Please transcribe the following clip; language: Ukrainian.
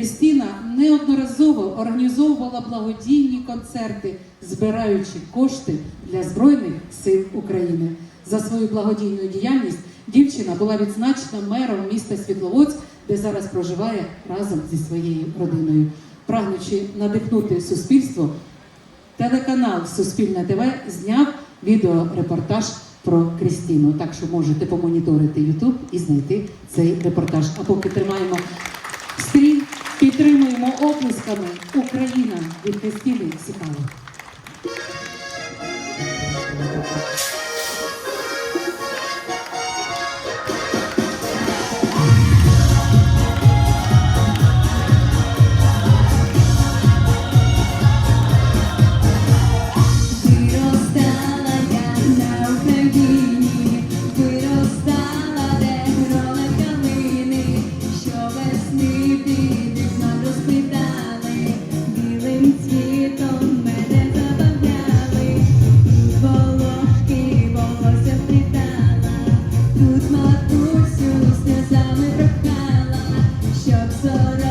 Крістіна неодноразово організовувала благодійні концерти, збираючи кошти для Збройних сил України. За свою благодійну діяльність дівчина була відзначена мером міста Світловодськ, де зараз проживає разом зі своєю родиною. Прагнучи надихнути суспільство, телеканал Суспільне ТВ зняв відеорепортаж про Крістіну. Так що можете помоніторити Ютуб і знайти цей репортаж. А поки тримаємо стрій, оплесками Україна від Крістіни Сікало. Прохала, щоб вишивала.